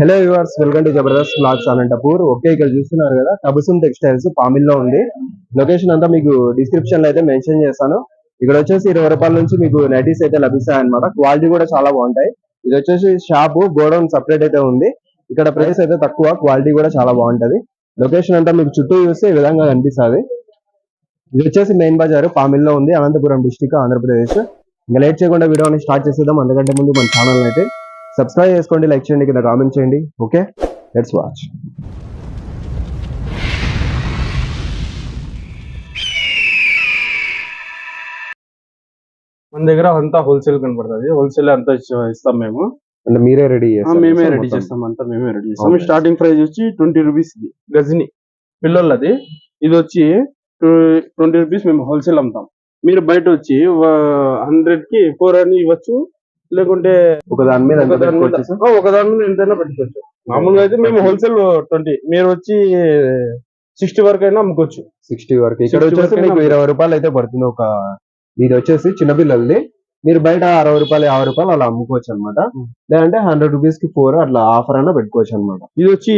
Hello yours welcome to Jabardasth blogs Anantapur okay ఇక్కడ చూస్తున్నారు కదా టబుసుమ్ టెక్స్టైల్స్ పామిల్లో ఉంది. లొకేషన్ అంతా మీకు డిస్క్రిప్షన్లో అయితే మెన్షన్ చేస్తాను. ఇక్కడ వచ్చేసి ఇరవై రూపాయల నుంచి మీకు నైటీస్ అయితే లభిస్తాయి అనమాట క్వాలిటీ కూడా చాలా బాగుంటాయి. ఇది వచ్చేసి షాప్ గోడౌన్ సపరేట్ అయితే ఉంది. ఇక్కడ ప్రైస్ అయితే తక్కువ క్వాలిటీ కూడా చాలా బాగుంటది. లొకేషన్ అంతా మీకు చుట్టూ చూస్తే ఈ విధంగా కనిపిస్తుంది. ఇది వచ్చేసి మెయిన్ బజార్ పామిల్లో ఉంది అనంతపురం డిస్టిక్ ఆంధ్రప్రదేశ్. ఇంకా లేట్ చేయకుండా వీడియోని స్టార్ట్ చేసేద్దాం. అందుకంటే ముందు మన ఛానల్ అయితే సబ్స్క్రైబ్ చేసుకోండి లైక్ చేయండి కింద కామెంట్ చేయండి. ఓకే లెట్స్ వాచ్ మన దగ్గర అంతా హోల్సేల్ కనబడుతుంది. హోల్సేల్ అంతా ఇస్తాం మేము. అంటే మీరే రెడీ ఆ, మేమే రెడీ చేస్తాం అంతా మేమే రెడీ చేస్తాం. స్టార్టింగ్ ప్రైస్ వచ్చి ట్వంటీ రూపీస్ గజని. పిల్లలది. ఇది వచ్చి ట్వంటీ రూపీస్ మేము హోల్సేల్ అమ్ముతాం. మీరు బయట వచ్చి హండ్రెడ్కి ఫోర్ అని ఇవ్వచ్చు. లేకుంటే ఒక దాని మీద ఒక దాని మీద ఎంతైనా పెట్టుకోవచ్చు. మామూలుగా అయితే మేము హోల్సేల్ ట్వంటీ మీరు వచ్చి సిక్స్టీ వరకు అయినా అమ్ముకోవచ్చు. సిక్స్టీ వరకు. ఇక్కడ 60 వచ్చేసి మీకు ఇరవై రూపాయలు అయితే పడుతుంది. ఒక ఇది వచ్చేసి చిన్నపిల్లలది మీరు బయట అరవై రూపాయలు యాభై రూపాయలు అలా అమ్ముకోవచ్చు అనమాట. లేదంటే హండ్రెడ్ రూపీస్కి ఫోర్ అట్లా ఆఫర్ అయినా పెట్టుకోవచ్చు అనమాట ఇది వచ్చి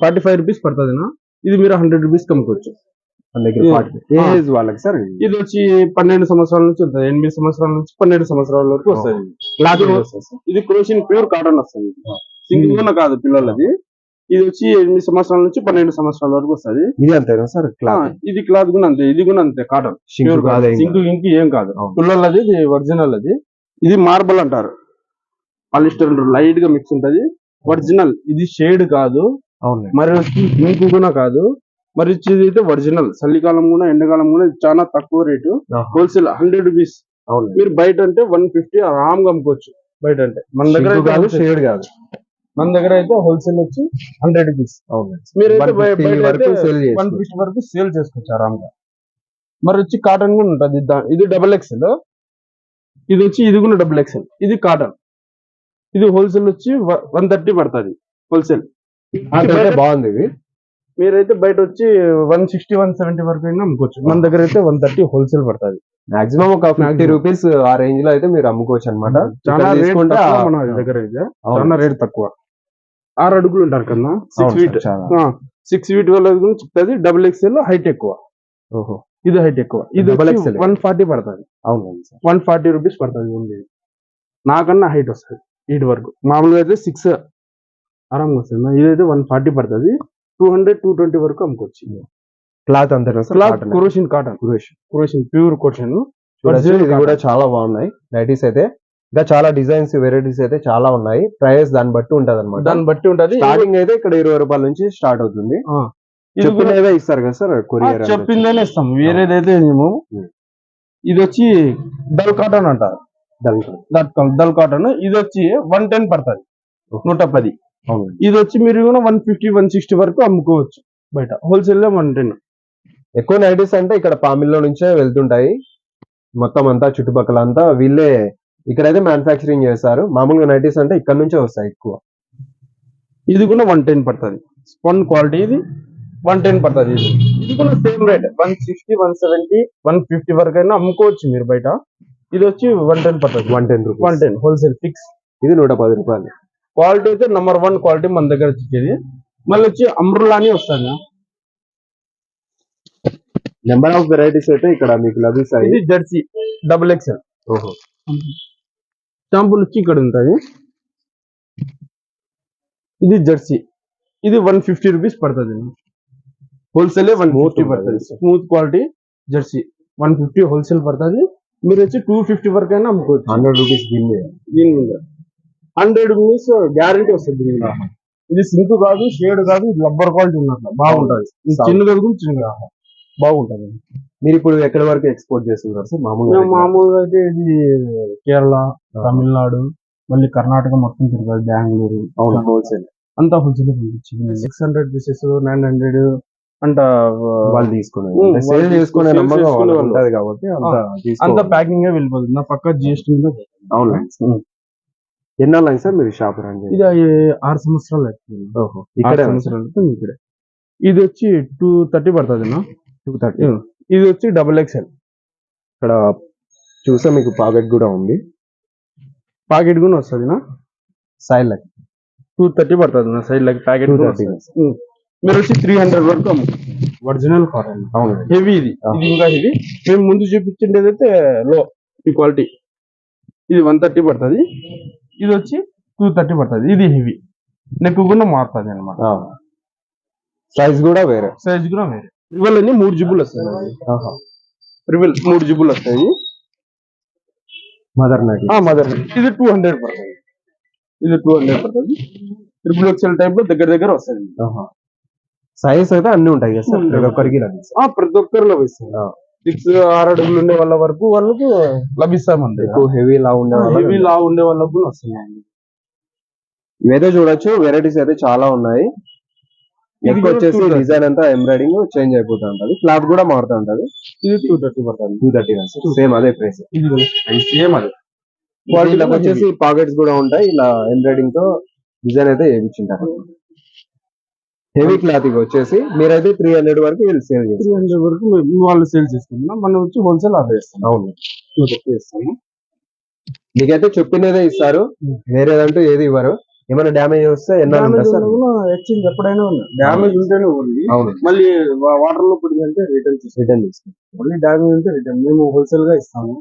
ఫార్టీ ఫైవ్ రూపీస్ పడుతుంది ఇది మీరు హండ్రెడ్ రూపీస్ అమ్ముకోవచ్చు. మన దగ్గర Yeah. 40. ఏ Ah. ఏజ్ వాళ్ళకి సార్ ఇది. వచ్చి పన్నెండు సంవత్సరాల నుంచి ఉంటుంది ఎనిమిది సంవత్సరాల నుంచి పన్నెండు సంవత్సరాల వరకు వస్తుంది. క్లాత్ ఇది- క్రోషిన్ ప్యూర్ కాటన్ వస్తుంది. సింగిల్ కూడా కాదు పిల్లలది. ఇది వచ్చి ఎనిమిది సంవత్సరాల నుంచి పన్నెండు సంవత్సరాల వరకు వస్తుంది. ఇది అంతేనా సార్? క్లాత్ ఇది క్లాత్ కూడా అంతే. ఇది కూడా అంతే కాటన్. ప్యూర్ కాదే సింక్ ఇంక్. ఏం కాదు. అవును. పిల్లలది ఇది ఒరిజినల్ అది. ఇది మార్బల్ అంటారు. పాలిస్టర్ లైట్గా మిక్స్ ఉంటది. ఒరిజినల్ ఇది షేడ్ కాదు. అవును మరి వచ్చి ఇంకు కూడా కాదు. మరి అయితే ఒరిజినల్ చలికాలం కూడా ఎండాకాలం కూడా చాలా తక్కువ రేటు. హోల్సేల్ హండ్రెడ్ రూపీస్ అవును. మీరు బయట అంటే వన్ ఫిఫ్టీ ఆరామ్గా అమ్ముకోవచ్చు. బయట అంటే. మన దగ్గర కాదు షేడ్ కాదు. మన దగ్గర అయితే హోల్సేల్ వచ్చి హండ్రెడ్ రూపీస్ అవును. మీరు 150 వరకు సేల్ వన్ ఫిఫ్టీ వరకు సేల్ చేసుకోవచ్చు ఆరామ్గా మరి వచ్చి కాటన్ కూడా ఉంటుంది. ఇది డబుల్ ఎక్స్ఎల్ ఇది వచ్చి ఇది కూడా డబుల్ ఎక్స్ఎల్ ఇది కాటన్ ఇది హోల్సేల్ వచ్చి వన్ థర్టీ పడుతుంది. హోల్సేల్ బాగుంది ఇది. మీరైతే బయట వచ్చి వన్ సిక్స్టీ వన్ సెవెంటీ వరకు అయినా అమ్ముకోవచ్చు. మన దగ్గర అయితే వన్ థర్టీ హోల్సేల్ పడుతుంది. మాక్సిమం ఒక ఫిఫ్టీ. రూపీస్ ఆ రేంజ్లో అయితే మీరు అమ్ముకోవచ్చు అనమాట చాలా రేట్ మన దగ్గర అయితే. చాలా రేట్ తక్కువ. ఆరు అడుగులు ఉంటారు కన్నా. సిక్స్ ఫీట్ సిక్స్ ఫీట్ గురించి చెప్తుంది. డబుల్ ఎక్స్ఎల్ హైట్ ఎక్కువ. ఓహో. ఇది హైట్ ఎక్కువ. ఇది. వన్ ఫార్టీ పడుతుంది. అవును వన్ ఫార్టీ రూపీస్ పడుతుంది ఉంది నాకన్నా హైట్ వస్తుంది. ఇటు వరకు. మామూలుగా అయితే సిక్స్ ఆరాంగా వస్తుంది. ఇదైతే వన్ ఫార్టీ పడుతుంది. టూ హండ్రెడ్ టూ ట్వంటీ వరకు అమ్ముకోవచ్చు. క్లాత్ అంతేనా క్లాత్. కురోషన్ కాటన్. కురోషన్ ప్యూర్ కురోషన్ చూడొచ్చు, Original ఇది కూడా. చాలా బాగున్నాయి. నైటీస్ అయితే. ఇంకా చాలా డిజైన్స్ వెరైటీస్ అయితే చాలా ఉన్నాయి. ప్రైస్ దాన్ని బట్టి ఉంటది అనమాట దాన్ని బట్టి ఉంటది. స్టార్టింగ్ అయితే ఇక్కడ ఇరవై రూపాయల నుంచి స్టార్ట్ అవుతుంది. చెప్పినవే ఇస్తారు కదా సార్ కొరియర్ చెప్పిందేనే ఇస్తాం. వేరేదైతే మేము. ఇది వచ్చి డల్ కాటన్ అంటారు. That dull cotton. ఇది వచ్చి వన్ టెన్ పడుతుంది. నూట పది. ఇది వచ్చి మీరు కూడా వన్ ఫిఫ్టీ వన్ సిక్స్టీ వరకు అమ్ముకోవచ్చు. బయట. హోల్సేల్లో వన్ టెన్ ఎక్కువ నైటీస్ అంటే ఇక్కడ పామిల్లో నుంచే వెళ్తుంటాయి. మొత్తం అంతా చుట్టుపక్కల అంతా వీళ్ళే ఇక్కడైతే మ్యానుఫాక్చరింగ్ చేస్తారు. మామూలుగా నైటీస్ అంటే ఇక్కడ నుంచే వస్తాయి ఎక్కువ. ఇది కూడా వన్ టెన్ పడుతుంది. స్పన్ క్వాలిటీ ఇది వన్ టెన్ పడుతుంది ఇది. ఇది కూడా same rate one sixty one seventy one fifty వరకు అయినా అమ్ముకోవచ్చు మీరు బయట. ఇది వచ్చి వన్ టెన్ పడుతుంది. One ten one ten wholesale fix ఇది నూట పది రూపాయలు. క్వాలిటీ అయితే నంబర్ వన్ క్వాలిటీ మన దగ్గర వచ్చేది. మళ్ళీ వచ్చి అమ్రులా అని వస్తుంది. నెంబర్ ఆఫ్ వెరైటీస్ అయితే ఇక్కడ మీకు లభిస్తాయి. ఇది జెర్సీ డబుల్ ఎక్స్ఎల్ ఓహో. షాంపూలు వచ్చి ఇక్కడ ఉంటాయి ఇది జెర్సీ. ఇది వన్ ఫిఫ్టీ రూపీస్ పడుతుంది. Wholesale one fifty. పడుతుంది. Smooth quality jersey. One fifty wholesale పడుతుంది. మీరు వచ్చి టూ ఫిఫ్టీ వరకు అయినా అమ్ముకోవచ్చు. హండ్రెడ్ రూపీస్ దీని మీద దీని మీద. హండ్రెడ్ మీన్స్ గ్యారంటీ వస్తుంది ఇది సింక్ కాదు షేడ్ కాదు ఇది రబ్బర్ క్వాలిటీ ఉన్నట్లు బాగుంటది. ఇది. చిన్నది కూడా చిన్నగా. బాగుంటది. మీరు ఇప్పుడు ఎక్కడి వరకు ఎక్స్పోర్ట్ చేస్తున్నారు సార్? మామూలుగా మేము మామూలుగా అయితే ఇది కేరళ తమిళనాడు మళ్ళీ కర్ణాటక మొత్తం తిరుగుతుంది. బెంగళూరు అవును హోల్సేల్. అంతా హోల్సేల్ పంపించింది six hundred pieces nine hundred అంట వాళ్ళు తీసుకునే సేల్ చేసుకునే నమ్మకం. ఉంటది కాబట్టి అంత. ప్యాకింగ్ వెళ్ళిపోతుంది. నా పక్క జిఎస్టీ మీద అవును. ఉమ్. ఎన్నాళ్ళు సార్ మీరు షాప్ రన్ చేసి ఇది ఆరు సంవత్సరాలు అవుతుంది. ఓహో. ఇక్కడ సంవత్సరాలు ఇక్కడే. ఇది వచ్చి టూ థర్టీ పడుతుంది నా టూ థర్టీ. ఇది వచ్చి డబుల్ ఎక్స్ఎల్. ఇక్కడ చూసా మీకు పాకెట్ కూడా ఉంది. పాకెట్ కూడా వస్తుంది నా సైడ్ లైక్ టూ థర్టీ పడుతుంది నా సైడ్ లైక్ ప్యాకెట్ 230. మీరు వచ్చి త్రీ హండ్రెడ్ వరకు ఒరిజినల్ కాటన్ అవును. హెవీ ఇది. ఇది ఇంకా హెవీ. మేము ముందు చూపించిండేది అయితే లో. ఈ క్వాలిటీ. ఇది వన్ థర్టీ పడుతుంది. ఇది వచ్చి టూ థర్టీ పడుతుంది. ఇది హెవీ నెక్ కూడా మారుతుంది అనమాట సైజ్ కూడా వేరే. సైజ్ కూడా వేరే. రివల్ అన్ని మూడు జిబ్బులు వస్తాయి. రివల్ మూడు జిబ్బులు వస్తాయి. మదర్ నటి ఆ మదర్ ఇది టూ హండ్రెడ్ పడుతుంది ఇది టూ హండ్రెడ్ పడుతుంది. ట్రిపుల్ ఎక్స్ఎల్ టైప్లో దగ్గర దగ్గర వస్తుంది సైజ్ అయితే అన్ని ఉంటాయి కదా సార్. ప్రతి ఒక్కరికి ప్రతి ఒక్కరు లభిస్తుంది ఆ. సిక్స్ ఆరు అడుగులు ఉండే వాళ్ళ వరకు వాళ్ళకు లభిస్తామండి. ఎక్కువ హెవీ లా ఉండే హెవీ లా ఉండే వాళ్ళకు వస్తున్నాయండి. ఇవైతే చూడొచ్చు వెరైటీస్ అయితే చాలా ఉన్నాయి. ఎక్కువ వచ్చేసి 230. డిజైన్ అంతా ఎంబ్రాయిడింగ్ చేంజ్ అయిపోతూ ఉంటది. క్లాత్ కూడా మారుతూ ఉంటది. ఇది టూ థర్టీ పడుతుంది. టూ థర్టీ సేమ్ అదే ప్రైస్ సేమ్ అది. వీళ్ళకి వచ్చేసి పాకెట్స్ కూడా ఉంటాయి. ఇలా ఎంబ్రాయిడింగ్తో డిజైన్ అయితే వేయించుంటారు హెవీ క్లాత్ వచ్చేసి మీరైతే త్రీ హండ్రెడ్ వరకు వీళ్ళు సేల్ త్రీ చేస్తారు హండ్రెడ్ వరకు వాళ్ళు సేల్ చేసుకుంటున్నాం మనం వచ్చి హోల్సేల్ ఆర్డర్ చేస్తాం అవును. ఇస్తాము మీకైతే చెప్పినదే ఇస్తారు. వేరేదంటూ ఏది ఇవ్వరు. ఏమైనా డ్యామేజ్ వస్తే ఎక్స్చేంజ్ ఎప్పుడైనా ఉంది. డ్యామేజ్ ఉంటేనే ఉంది. అవును. మళ్ళీ వాటర్లో పడిందంటే రిటర్న్ రిటర్న్ తీసుకుంటాం మళ్ళీ డ్యామేజ్ ఉంటే రిటర్న్ మేము హోల్సేల్గా ఇస్తాము.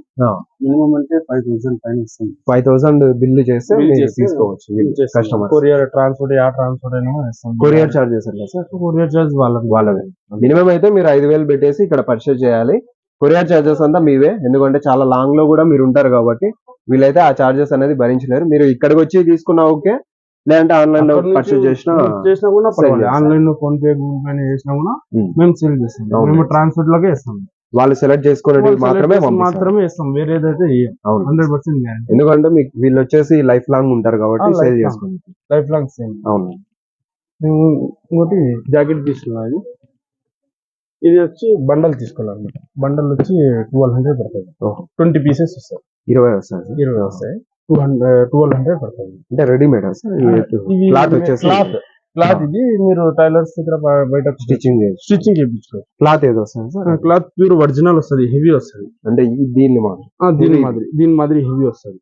మినిమం అంటే ఫైవ్ థౌసండ్ పైన ఇస్తాం. ఫైవ్ థౌసండ్ బిల్ చేస్తే తీసుకోవచ్చు కస్టమర్ కొరియర్ ట్రాన్స్పోర్ట్ ఆ ట్రాన్స్పోర్ట్ అయినా ఇస్తాం. Courier charges sir? Courier charge వాళ్ళకి. వాళ్ళవే. మినిమం అయితే మీరు ఐదు వేలు పెట్టేసి ఇక్కడ పర్చేజ్ చేయాలి. కొరియర్ చార్జెస్ అంతా మీవే. ఎందుకంటే చాలా లాంగ్లో కూడా మీరు ఉంటారు కాబట్టి వీళ్ళైతే ఆ చార్జెస్ అనేది భరించలేరు. మీరు ఇక్కడికి వచ్చి తీసుకున్నా ఓకే. లేదంటే ఆన్లైన్లో పర్చేజ్ చేసినా చేసినా కూడా చేస్తాం. ఆన్లైన్లో ఫోన్ పే గూగుల్ పే చేసినా కూడా Hmm. మేము సేల్ చేస్తాం. మేము ట్రాన్స్పోర్ట్ లోకే ఇస్తాం. వాళ్ళు సెలెక్ట్ చేసుకునేది వాళ్ళు మాత్రమే. మాత్రమే ఇస్తాం. వేరేదైతే అవును. హండ్రెడ్ పర్సెంట్ గ్యారంటీ ఎందుకంటే మీకు వీళ్ళు వచ్చేసి లైఫ్ లాంగ్ ఉంటారు కాబట్టి సేల్. చేసుకుంటారు లైఫ్ లాంగ్ సేమ్ అవును. మేము ఇంకోటి జాకెట్ తీసుకున్నాం ఇది. ఇది వచ్చి బండల్ తీసుకోవాలన్నమాట. బండల్ వచ్చి ట్వెల్వ్ హండ్రెడ్ పడుతుంది. ట్వంటీ పీసెస్ వస్తాయి. ఇరవై వస్తుంది సార్. ఇరవై వస్తాయి. టూ హండ్రెడ్ ట్వెల్వ్ హండ్రెడ్ పడుతుంది. అంటే రెడీమేడ్ క్లాత్ వచ్చేసి క్లాత్. క్లాత్ ఇది మీరు టైలర్స్ దగ్గర బయట స్టిచ్చింగ్ స్టిచ్చింగ్ చేయించుకోవచ్చు క్లాత్ ఏదో వస్తుంది సార్? క్లాత్ ప్యూర్ ఒరిజినల్ వస్తుంది హెవీ వస్తుంది. అంటే దీన్ని మాత్రం దీని. మాదిరి దీని మాదిరి హెవీ వస్తుంది.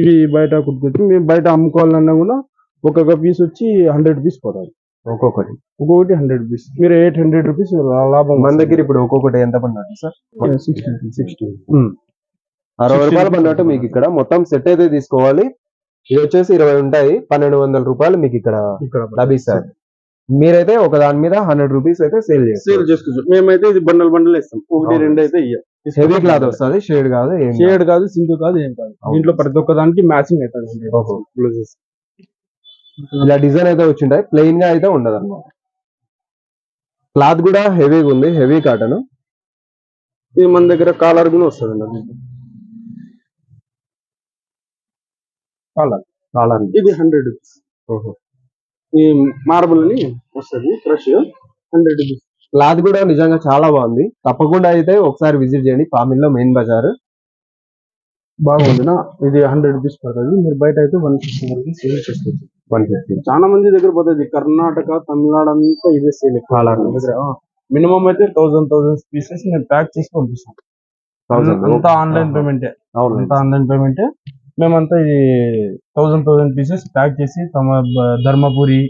ఇవి బయట కుట్టుకొచ్చి మేము బయట అమ్ముకోవాలన్నా కూడా ఒక్కొక్క పీస్ వచ్చి హండ్రెడ్ రూపీస్ పోతుంది ఒక్కొక్కటి. ఒక్కొక్కటి హండ్రెడ్ రూపీస్ మీరు ఎయిట్ హండ్రెడ్ రూపీస్ లాభం మన దగ్గర ఇప్పుడు ఒక్కొక్కటి ఎంత పడినట్టు సార్? Sixty sixty. అరవై 60 రూపాయలు పడినట్టు మీకు ఇక్కడ మొత్తం సెట్ అయితే తీసుకోవాలి. ఇది వచ్చేసి ఇరవై ఉంటాయి పన్నెండు వందల రూపాయలు మీకు ఇక్కడ లభిస్తాయి. మీరైతే ఒక దాని మీద హండ్రెడ్ రూపీస్ అయితే సేల్ సేల్ చేసుకోవచ్చు. మేమైతే ఇది బండల్ బండల్ ఇస్తాం. ఒకటి. రెండు అయితే. హెవీ క్లాత్ వస్తుంది షేడ్ కాదు. షేడ్ కాదు. సింక్ కాదు ఏం కాదు. దీంట్లో ప్రతి ఒక్క దానికి మ్యాచింగ్ అవుతుంది. బ్లౌజెస్ ఇలా డిజైన్ అయితే వచ్చింటాయి ప్లెయిన్గా అయితే ఉండదు అనమాట క్లాత్ కూడా హెవీగా ఉంది హెవీ కాటన్ ఇది మన దగ్గర కాలర్ కూడా వస్తుంది కాలర్. కాలర్. ఇది హండ్రెడ్ రూపీస్ ఈ మార్బుల్ అని వస్తుంది ఫ్రెష్ హండ్రెడ్ రూపీస్ క్లాత్ కూడా నిజంగా చాలా బాగుంది. తప్పకుండా అయితే ఒకసారి విజిట్ చేయండి. పామిల్లో మెయిన్ బజార్. బాగుంది నా? ఇది హండ్రెడ్ రూపీస్ పడుతుంది. మీరు బయట అయితే వన్ ఫిఫ్టీ వరకు సేల్ చేసుకోవచ్చు. వన్ ఫిఫ్టీ చాలా మంది దగ్గర పోతుంది కర్ణాటక తమిళనాడు అంతా ఇదే సేల్ Colour. దగ్గర మినిమం అయితే థౌసండ్ థౌసండ్ పీసెస్ నేను ప్యాక్ చేసి పంపిస్తాం అంతా ఆన్లైన్ పేమెంటే అంతా ఆన్లైన్ పేమెంటే మేమంతా ఇది థౌసండ్ థౌసండ్ పీసెస్ ప్యాక్ చేసి తమ ధర్మపురి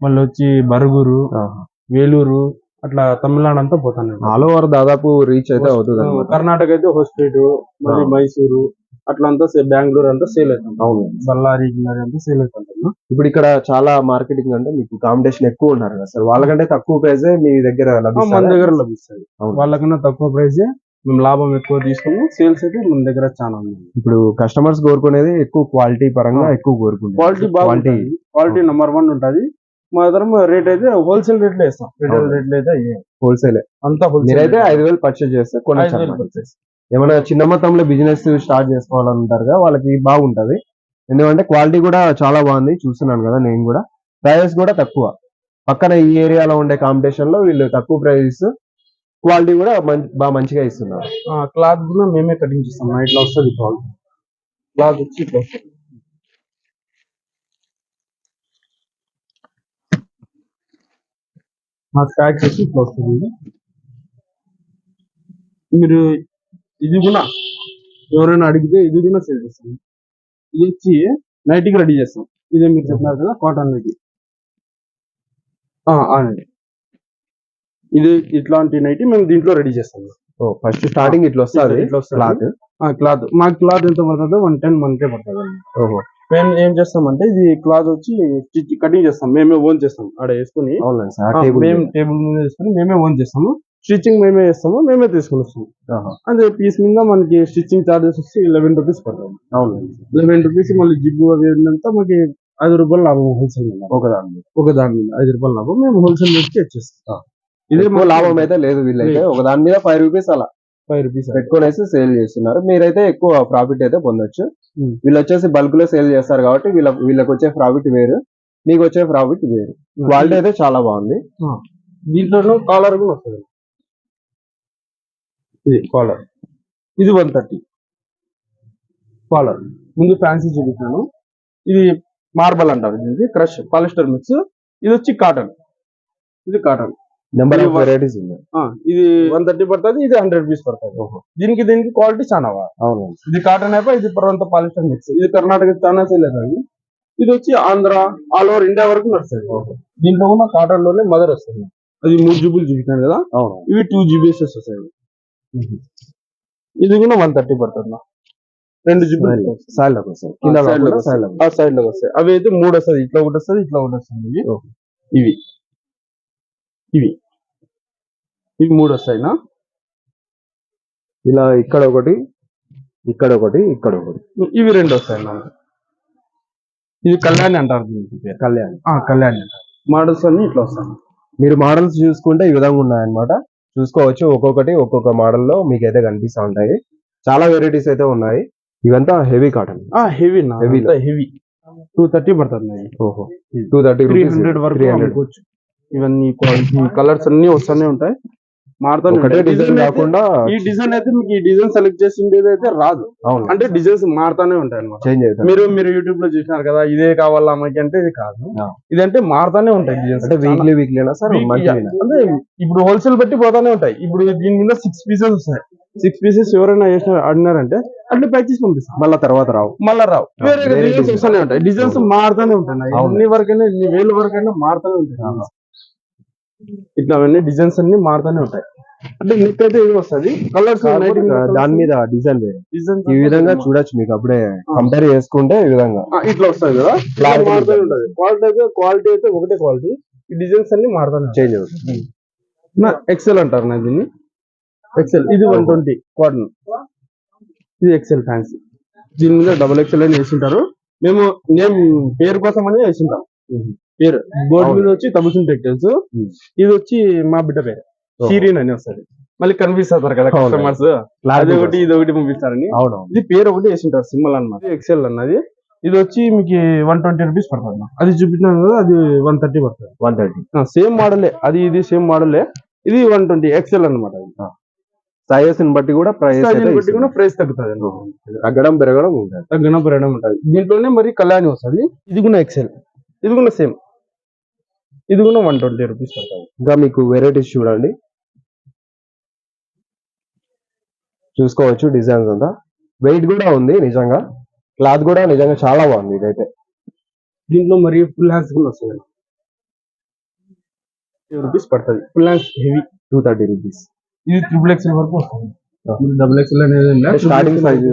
మళ్ళీ వచ్చి బరుగురు వేలూరు అట్లా తమిళనాడు అంతా పోతాను ఆల్ ఓవర్ దాదాపు రీచ్ అయితే అవుతుంది కర్ణాటక అయితే హోస్పేట్ మళ్ళీ. మైసూరు అట్లా అంతా బెంగళూరు అంతా సేల్ అవుతాం అవును. బళ్ళారి గిన్నెరి అంతా సేల్ అవుతాం ఇప్పుడు ఇక్కడ చాలా మార్కెటింగ్ అంటే మీకు కాంపిటీషన్ ఎక్కువ ఉన్నారు కదా సార్. వాళ్ళకంటే తక్కువ ప్రైస్ మీ దగ్గర మన లభిస్తుంది దగ్గర లభిస్తాయి. అవును. వాళ్ళకన్నా తక్కువ ప్రైస్ మేము లాభం ఎక్కువ తీసుకుని సేల్స్ అయితే మన దగ్గర చాలా ఉంది ఇప్పుడు కస్టమర్స్ కోరుకునేది ఎక్కువ క్వాలిటీ పరంగా. ఎక్కువ కోరుకుంటారు. క్వాలిటీ బాగుంటుంది. క్వాలిటీ నెంబర్ వన్ ఉంటది. మా దగ్గర రేట్ అయితే హోల్సేల్ రేట్లో ఇస్తాం రిటైల్. రేట్లు అయితే. హోల్సేల్ అంతా హోల్సేల్ మీరైతే ఐదు వేలు పర్చేజ్ చేస్తే purchase. ఏమైనా చిన్న మొత్తంలో బిజినెస్ స్టార్ట్ చేసుకోవాలంటారు కదా వాళ్ళకి బాగుంటది. ఎందుకంటే క్వాలిటీ కూడా చాలా బాగుంది. చూస్తున్నాను కదా నేను కూడా. ప్రైజెస్ కూడా తక్కువ. పక్కన ఈ ఏరియాలో ఉండే కాంపిటీషన్లో వీళ్ళు తక్కువ ప్రైజెస్ క్వాలిటీ కూడా మంచి- బాగా మంచిగా ఇస్తున్నారు. క్లాత్ కూడా మేమే కటింగ్ చేస్తాం. ఇట్లా వస్తుంది క్లాత్ క్లాత్ వచ్చి ఇట్లా వస్తుంది. మా ప్యాక్ వచ్చి ఇట్లా వస్తుంది. మీరు ఇది కూడా ఎవరైనా అడిగితే ఇది కూడా సేల్ చేస్తాం. ఇది వచ్చి నైట్కి రెడీ చేస్తాం. ఇదే మీరు చెప్పినారు కదా కాటన్ ఇది అవునండి ఇది ఇట్లాంటి నైట్ మేము దీంట్లో రెడీ చేస్తాం. ఫస్ట్ స్టార్టింగ్ ఇట్లా వస్తుంది. క్లాత్? క్లాత్. మా క్లాత్ ఎంత పడుతుందో వన్ టెన్ మనకే పడుతుంది. ఓహో. మేము ఏం చేస్తామంటే ఇది క్లాత్ వచ్చి స్టిచ్ కటింగ్ చేస్తాం. మేమే ఓన్ చేస్తాం ఆడ వేసుకుని. మేము టేబుల్ మీద వేసుకుని మేమే ఓన్ చేస్తాము. స్టిచ్చింగ్ మేమే చేస్తాము మేమే తీసుకుని వస్తాము. అదే పీస్ మీద మనకి స్టిచ్చింగ్ చార్జెస్ వచ్చి లెవెన్ రూపీస్ పడుతుంది. అవునండి లెవెన్ రూపీస్ మళ్ళీ జిబ్బు అవి ఏంటంటే మనకి ఐదు రూపాయలు లాభం హోల్సేల్ మీద. ఒక దాని మీద. ఒక దాని మీద ఐదు రూపాయలు లాభం మేము హోల్సేల్ రేట్కి ఇచ్చేస్తాం ఇదే లాభం అయితే లేదు వీళ్ళైతే. ఒక దాని మీద ఫైవ్ రూపీస్ అలా ఫైవ్ రూపీస్ పెట్టుకునేసి సేల్ చేస్తున్నారు. మీరైతే ఎక్కువ ప్రాఫిట్ అయితే పొందొచ్చు. వీళ్ళు వచ్చేసి బల్క్లో సేల్ చేస్తారు కాబట్టి వీళ్ళ వీళ్ళకి వచ్చే ప్రాఫిట్ వేరు. మీకు వచ్చే ప్రాఫిట్ వేరు. క్వాలిటీ అయితే చాలా బాగుంది. దీంట్లో కాలర్ కూడా వస్తుంది. ఇది కాలర్ ఇది వన్ థర్టీ కాలర్ ముందు ఫ్యాన్సీ చూపించాను ఇది మార్బల్ అంటారు దీనికి. క్రష్ పాలిస్టర్ మిక్స్ ఇది వచ్చి కాటన్ ఇది కాటన్ నెంబర్ ఆఫ్ వెరైటీస్ ఉన్నాయి ఇది వన్ థర్టీ పడుతుంది ఇది హండ్రెడ్ రూపీస్ పడుతుంది. దీనికి దీనికి క్వాలిటీ చాలా బాగా అవునండి ఇది కాటన్ అయిపోయి ఇది పర్వంత పాలిస్టర్ మిక్స్ ఇది కర్ణాటక చాలా అవుతుంది ఇది వచ్చి ఆంధ్ర ఆల్ ఓవర్ ఇండియా వరకు నడుస్తుంది. దీంట్లో ఉన్న కాటన్లోనే మదర్ వస్తుంది. అది మూడు జీబీలు చూపించాను కదా? అవును. ఇవి టూ జీబీఎస్ వస్తాయి. ఇది కూడా వన్ థర్టీ పడుతుంది? రెండు జీబీలు సైడ్లోకి వస్తాయి. కింద లోకి సైడ్లో వస్తాయి. అవి అయితే మూడు వస్తుంది ఇట్లా ఒకటి వస్తుంది ఇట్లా ఒకటి వస్తుంది. ఇవి. ఇవి. ఇవి ఇవి మూడు వస్తాయినా ఇలా ఇక్కడ ఒకటి ఇక్కడ ఒకటి ఇక్కడ ఒకటి. ఇవి రెండు వస్తాయి నాకు ఇది కళ్యాణి అంటారు దీనికి. కళ్యాణ్. ఆ, కళ్యాణి అంటారు. మోడల్స్ అన్ని ఇట్లా వస్తాయి. మీరు మోడల్స్ చూసుకుంటే ఈ విధంగా ఉన్నాయన్నమాట. చూసుకోవచ్చు ఒక్కొక్కటి ఒక్కొక్క మోడల్లో మీకు అయితే కనిపిస్తూ ఉంటాయి. చాలా వెరైటీస్ అయితే ఉన్నాయి. ఇవంతా heavy cotton heavy heavy heavy two thirty పడుతుంది. ఓహో. టూ థర్టీ త్రీ హండ్రెడ్ వరకు ఇవన్నీ కలర్స్ అన్ని వస్తూనే ఉంటాయి. మారుతానే ఉంటాయి. డిజైన్ కాకుండా ఈ డిజైన్ అయితే మీకు ఈ డిజైన్ సెలెక్ట్ చేసిండేది అయితే రాదు. అంటే డిజైన్స్ మారుతానే ఉంటాయి అనమాట చేంజ్ అవుతుంది మీరు మీరు యూట్యూబ్లో చూసినారు కదా ఇదే కావాలా మాకు అంటే ఇది కాదు. ఇదంటే మారుతానే ఉంటాయి డిజైన్స్ అంటే వీక్లీ వీక్లీనా సార్? అంటే ఇప్పుడు హోల్సేల్ బట్టి పోతానే ఉంటాయి. ఇప్పుడు దీని మీద సిక్స్ పీసెస్ వస్తాయి. సిక్స్ పీసెస్ ఎవరైనా వేసిన ఆడినారంటే అట్లా ప్యాక్ చేసి పంపిస్తాం. మళ్ళా తర్వాత రావు. మళ్ళా రావు. వేరే డిజైన్స్. వస్తానే ఉంటాయి. డిజైన్స్ మారుతానే ఉంటాయి. ఎన్ని వరకైనా ఎన్ని వేల వరకైనా మారుతానే ఉంటాయి. ఇట్లా అవన్నీ డిజైన్స్ అన్ని మారుతానే ఉంటాయి. అంటే నెక్ అయితే ఇది వస్తుంది కలర్స్ దాని మీద డిజైన్ వేరే. డిజైన్స్ ఈ విధంగా చూడొచ్చు మీకు అప్పుడే కంపేర్ చేసుకుంటే ఈ విధంగా. ఇట్లా వస్తాయి కదా? మారుతూనే ఉంటుంది. క్వాలిటీ అయితే క్వాలిటీ అయితే ఒకటే క్వాలిటీ ఈ డిజైన్స్ అన్ని మారుతానే చేంజ్ అవుతుంది. నా ఎక్సెల్ అంటారు నా దీన్ని. ఎక్సెల్ ఇది వన్ ట్వంటీ కాటన్ ఇది ఎక్సెల్ ఫ్యాన్సీ దీని మీద డబుల్ ఎక్సెల్ అని వేసింటారు. మేము నేమ్ పేరు కోసం అని వేసింటాం పేరు. బోర్డు మీద వచ్చి తబుసున్ టెక్టైల్స్ ఇది వచ్చి మా బిడ్డ పేరు. షీరిన్ అని వస్తుంది. మళ్ళీ కనిపిస్తారు కదా అవును. కస్టమర్స్ అది ఒకటి ఇది ఒకటి పంపిస్తారని. ఇది పేరు ఒకటి వేసింటారు సింబల్ అన్నమాట. ఎక్సెల్ అన్నది. ఇది వచ్చి మీకు వన్ ట్వంటీ రూపీస్ పడుతుంది అది చూపించినాను కదా అది వన్ థర్టీ పడుతుంది. One thirty. సేమ్ మోడలే. అది ఇది సేమ్ మోడలే. ఇది వన్ ట్వంటీ ఎక్సెల్ అనమాట సైజెస్ బట్టి కూడా ప్రైస్ బట్టి కూడా ప్రైస్ తగ్గుతుంది తగ్గడం పెరగడం ఉంటుంది. తగ్గిన పెరగడం ఉంటుంది. దీంట్లోనే మరి కళ్యాణి వస్తుంది. ఇది కూడా ఎక్సెల్ ఇది కూడా సేమ్ ఇది కూడా వన్ ట్వంటీ రూపీస్ పడుతుంది. ఇంకా మీకు వెరైటీస్ చూడండి. చూసుకోవచ్చు డిజైన్స్ అంతా. వెయిట్ కూడా ఉంది నిజంగా. క్లాత్ కూడా నిజంగా చాలా బాగుంది ఇదైతే. దీంట్లో మరి ఫుల్ హ్యాండ్స్ కూడా వస్తుంది. రూపీస్ పడుతుంది. Full hands heavy two thirty rupees ఇది త్రిబుల్ ఎక్స్ఎల్ వరకు వస్తుంది. డబుల్ ఎక్స్ఎల్ అనేది. స్టార్టింగ్ సైజ్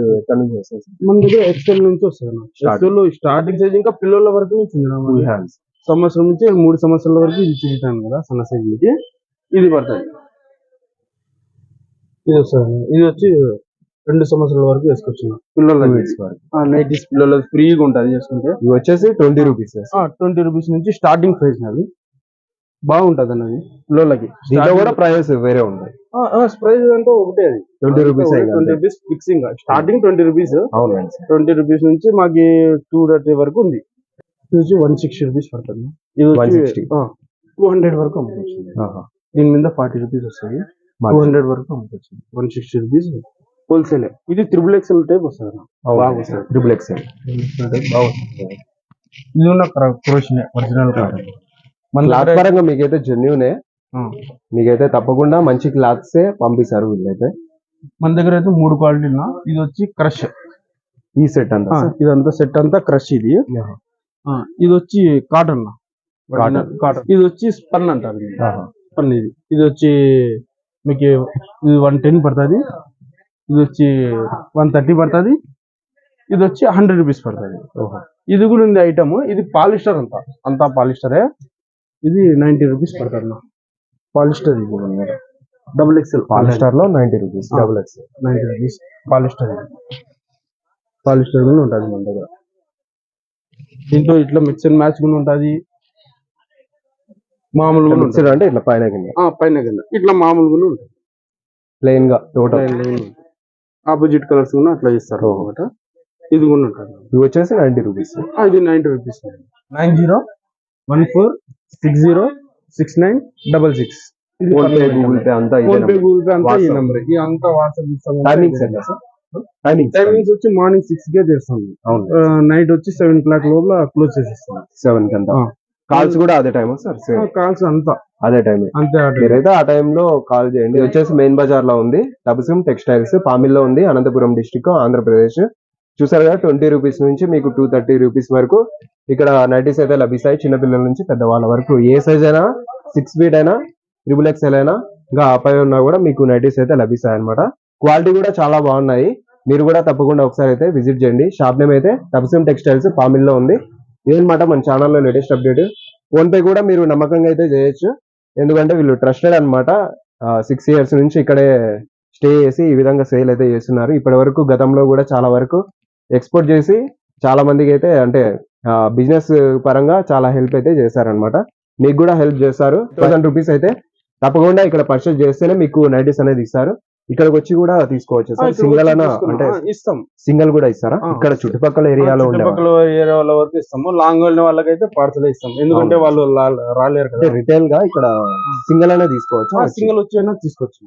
మన దగ్గర ఎక్స్ఎల్ నుంచి వస్తుంది స్టార్టింగ్ సైజ్ ఇంకా పిల్లల వరకు నుంచి. హ్యాండ్స్ సంవత్సరం నుంచి మూడు సంవత్సరాల వరకు ఇది చూపించాను కదా సన్న సైజ్ నుంచి ఇది పడుతుంది. ఇది వస్తుంది ఇది వచ్చి రెండు సంవత్సరాల వరకు వేసుకొచ్చిన పిల్లల నైటీస్ పిల్లల ఫ్రీగా ఉంటుంది చేసుకుంటే. ఇవి వచ్చేసి ట్వంటీ రూపీస్ ట్వంటీ రూపీస్ నుంచి స్టార్టింగ్ ప్రైస్ అది. బాగుంటది అన్నది పిల్లలకి. దీంట్లో కూడా ప్రైస్ వేరే ఉంటాయి. ప్రైస్ అంటే ఒకటే అది. 20 rupees ఏ twenty rupees fixing starting twenty rupees. అవునండి ట్వంటీ రూపీస్ నుంచి మాకి టూ థర్టీ వరకు ఉంది. ఇది వన్ సిక్స్టీ రూపీస్ పడుతుంది. ఇది 160. టూ హండ్రెడ్ వరకు అమ్ముకోవచ్చు. దీని మీద ఫార్టీ రూపీస్ వస్తుంది. టూ హండ్రెడ్ వరకు అమ్ముకోవచ్చు. వన్ సిక్స్టీ రూపీస్ హోల్సేల్ ఇది త్రిబుల్ ఎక్స్ఎల్ టైప్ వస్తుంది అన్న. బాగా వస్తుంది. ట్రిపుల్ ఎక్స్ఎల్ ఇది ఉన్న క్రోషన్ ఒరిజినల్ కాదు మన క్లాత్ పరంగా మీకైతే జెన్యునే మీకైతే తప్పకుండా మంచి క్లాత్సే పంపిస్తారు వీళ్ళైతే. మన దగ్గర అయితే మూడు క్వాలిటీలు ఇది వచ్చి క్రష్ ఈ సెట్ అంతా ఇదంతా సెట్ అంతా క్రష్ ఇది. ఇది వచ్చి కాటన్. కాటన్. ఇది వచ్చి స్పన్ అంటారు. స్పన్ ఇది ఇది. వచ్చి మీకు ఇది వన్ టెన్ పడుతుంది. ఇది వచ్చి వన్ థర్టీ పడుతుంది. ఇది వచ్చి హండ్రెడ్ రూపీస్ పడుతుంది. ఇది కూడా ఉంది ఐటమ్. ఇది పాలిస్టర్ అంతా అంతా పాలిస్టరే? ఇది నైన్టీ రూపీస్ పడుతుంది పాలిస్టర్ ఇది double XL పాలిస్టర్లో ninety rupees. Double X ninety rupees. Polyester polyester కూడా ఉంటుంది మన దగ్గర. దీంట్లో ఇట్లా మిక్స్ అండ్ మ్యాచ్ కూడా ఉంటుంది. మామూలుగా ఉంటుంది. మిక్సర్ అంటే ఇట్లా పైన కింద? ఆ, పైన కింద. ఇట్లా మామూలుగా ఉంటుంది. ప్లెయిన్గా టోటల్ ఆపోజిట్ కలర్స్ కూడా అట్లా ఇస్తారు అనమాట ఇది కూడా ఉంటుంది. ఇవి వచ్చేసి నైన్టీ రూపీస్ ఆ, ఇది ninety rupees nine zero one four six zero six nine double six ఇది ఫోన్ పే గూగుల్ పే అంతా ఫోన్ పే గూగుల్ పే అంతా ఈ WhatsApp. నెంబర్ ఈ అంతా వాట్సాప్ ఇస్తాం టైమింగ్స్ ఎంత సార్ టైమింగ్స్ టైమింగ్స్ వచ్చి మార్నింగ్ సిక్స్ కే చేస్తాం అవును. నైట్ వచ్చి సెవెన్ క్లాక్ లోపల క్లోజ్ చేసేస్తాం సెవెన్కి అంతా. ఆ. కాల్స్ కూడా అదే టైం సార్ కాల్స్ అంతా. అదే టైం అంతే మీరైతే ఆ టైంలో కాల్ చేయండి. వచ్చేసి మెయిన్ బజార్లో ఉంది. టబుసిం టెక్స్టైల్స్ పామిల్లో ఉంది. అనంతపురం డిస్టిక్ ఆంధ్రప్రదేశ్ చూసారు కదా ట్వంటీ రూపీస్ నుంచి మీకు టూ థర్టీ రూపీస్ వరకు ఇక్కడ నైటీస్ అయితే లభిస్తాయి. చిన్నపిల్లల నుంచి పెద్దవాళ్ళ వరకు. ఏ సైజ్ అయినా సిక్స్ ఫీట్ అయినా ట్రిపుల్ ఎక్స్ఎల్ అయినా ఇంకా ఆపై ఉన్నా కూడా మీకు నైటీస్ అయితే లభిస్తాయి అనమాట క్వాలిటీ కూడా చాలా బాగున్నాయి. మీరు కూడా తప్పకుండా ఒకసారి అయితే విజిట్ చేయండి. షాప్ నేమ్ అయితే టబుసిం టెక్స్టైల్స్ పామిల్లో ఉంది. ఇదనమాట మన ఛానల్లో లేటెస్ట్ అప్డేట్. ఫోన్ పే కూడా మీరు నమ్మకంగా అయితే చేయొచ్చు. ఎందుకంటే వీళ్ళు ట్రస్టెడ్ అనమాట సిక్స్ ఇయర్స్ నుంచి ఇక్కడే స్టే చేసి ఈ విధంగా సేల్ అయితే చేస్తున్నారు. ఇప్పటి వరకు గతంలో కూడా చాలా వరకు ఎక్స్పోర్ట్ చేసి చాలా మందికి అయితే అంటే బిజినెస్ పరంగా చాలా హెల్ప్ అయితే చేశారనమాట మీకు కూడా హెల్ప్ చేస్తారు. థౌసండ్ రూపీస్ అయితే తప్పకుండా ఇక్కడ పర్చేస్ చేస్తేనే మీకు నైటీస్ అనేది ఇస్తారు. ఇక్కడికి వచ్చి కూడా తీసుకోవచ్చు. సార్ సింగల్ అన్న అంటే ఇస్తాం. సింగల్ కూడా ఇస్తారా. ఇక్కడ చుట్టుపక్కల ఏరియాలో చుట్టుపక్కల ఏరియా వరకు ఇస్తాము. లాంగ్ వెళ్ళిన వాళ్ళకైతే పార్సల్ ఇస్తాం. ఎందుకంటే వాళ్ళు రాలేరు కదా. రిటైల్గా ఇక్కడ సింగల్ అనే తీసుకోవచ్చు. సింగిల్ వచ్చి తీసుకోవచ్చు.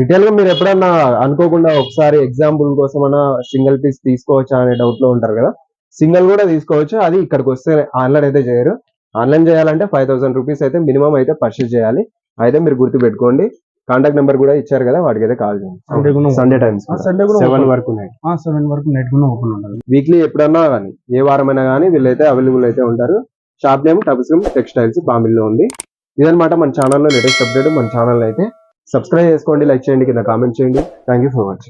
రిటైల్గా మీరు ఎప్పుడన్నా అనుకోకుండా ఒకసారి ఎగ్జాంపుల్ కోసం అన్న సింగిల్ పీస్ తీసుకోవచ్చా అనే డౌట్లో ఉంటారు కదా? సింగిల్ కూడా తీసుకోవచ్చు. అది ఇక్కడికి వస్తే ఆన్లైన్ అయితే చేయరు. ఆన్లైన్ చేయాలంటే ఫైవ్ థౌసండ్ రూపీస్ అయితే మినిమం అయితే పర్చేస్ చేయాలి. అయితే మీరు గుర్తు పెట్టుకోండి కాంటాక్ట్ నెంబర్ కూడా ఇచ్చారు కదా వాటికి అయితే కాల్ చేయండి. సండే టైమ్స్ సండే కూడా. సెవెన్ వరకు నైట్ సెవెన్ వరకు నైట్ కూడా ఓపెన్ ఉంటుంది. వీక్లీ ఎప్పుడన్నా కానీ ఏ వారమైనా కానీ వీళ్ళైతే అవైలబుల్ అయితే ఉంటారు. షాప్ నేమ్ టబుసిమ్ టెక్స్టైల్స్ బాంబిల్లో ఉంది. ఇదన్నమాట మన ఛానల్లో లేటెస్ట్ అప్డేట్ మన ఛానల్ అయితే సబ్స్క్రైబ్ చేసుకోండి లైక్ చేయండి కింద కామెంట్ చేయండి. Thank you for watching